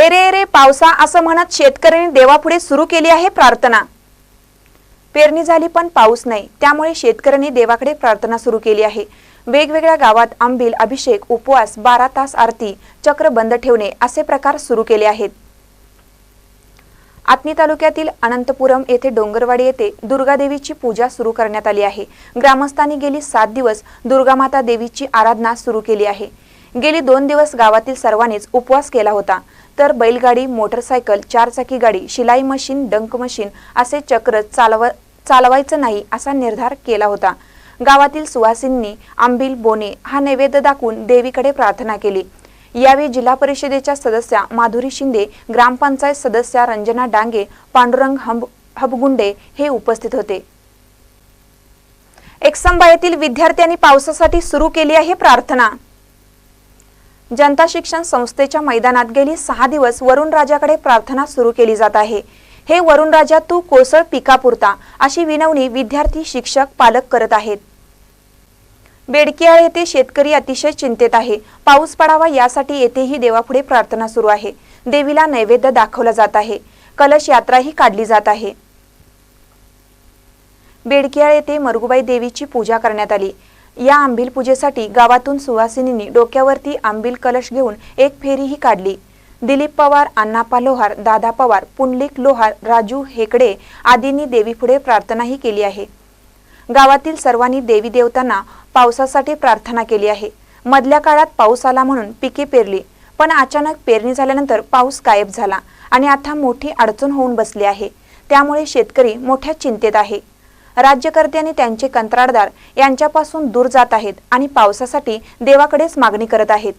Array array पावसा असं म्हणत शेतकऱ्यांनी देवापुढे सुरू केली आहे प्रार्थना. पेरणी झाली पण पाऊस नाही त्यामुळे शेतकऱ्यांनी देवाकडे प्रार्थना सुरू केली आहे. वेगवेगळ्या गावात आंबील अभिषेक उपवास बारा तास आरती चक्र बंद ठेवणे असे प्रकार सुरू केले आहेत. आत्मी तालुक्यातील अनंतपुरम येथे डोंगरवाडी येथे दुर्गादेवीची पूजा सुरू करण्यात आली आहे. ग्रामस्थांनी गेली सात दिवस दुर्गामाता देवीची आराधना सुरू केली आहे. गेली दोन दिवस गावातील सर्वांनीच उपवास केला होता. तर बैलगाडी मोटरसायकल चारचाकी गाडी शिलाई मशीन डंक मशीन असे चक्र चालव चालवायचं नाही असा निर्धार केला होता. गावातील सुवासिनींनी आंबील बोने हा नैवेद्य दाखवून देवीकडे प्रार्थना केली. यावेळी जिल्हा परिषदेच्या सदस्या माधुरी शिंदे ग्रामपंचायत सदस्या रंजना डांगे पांडुरंग हंब हबगुंडे हे उपस्थित होते. एकसंबा येथील विद्यार्थ्यांनी पावसासाठी सुरू केली आहे प्रार्थना. जनता शिक्षण संस्थेच्या मैदानात गेली सहा दिवस वरुण राजाकडे प्रार्थना सुरू केली जात आहे. हे वरुण राजा तू कोसळ पिकापुरता अशी विनवणी विद्यार्थी शिक्षक पालक करत आहेत. बेडकियाळ येथे शेतकरी अतिशय चिंतेत आहे. पाऊस पडावा यासाठी येथेही देवापुढे प्रार्थना सुरू आहे. देवीला नैवेद्य दाखवला जात आहे. कलश यात्राही काढली जात आहे. बेडकियाळ येथे मरगुबाई देवीची पूजा करण्यात आली. या आंबील पूजेसाठी गावातून सुवासिनींनी डोक्यावरती आंबील कलश घेऊन एक फेरीही काढली. दिलीप पवार अण्णाप्पा लोहार दादा पवार पुंडलिक लोहार राजू हेकडे आदींनी देवीपुढे प्रार्थनाही केली आहे. गावातील सर्वांनी देवी देवतांना पावसासाठी प्रार्थना केली आहे. मधल्या काळात पाऊस आला म्हणून पिके पेरली पण अचानक पेरणी झाल्यानंतर पाऊस गायब झाला आणि आता मोठी अडचण होऊन बसली आहे. त्यामुळे शेतकरी मोठ्या चिंतेत आहे. राज्यकर्ते आणि त्यांचे कंत्राटदार यांच्यापासून दूर जात आहेत आणि पावसासाठी देवाकडेच मागणी करत आहेत.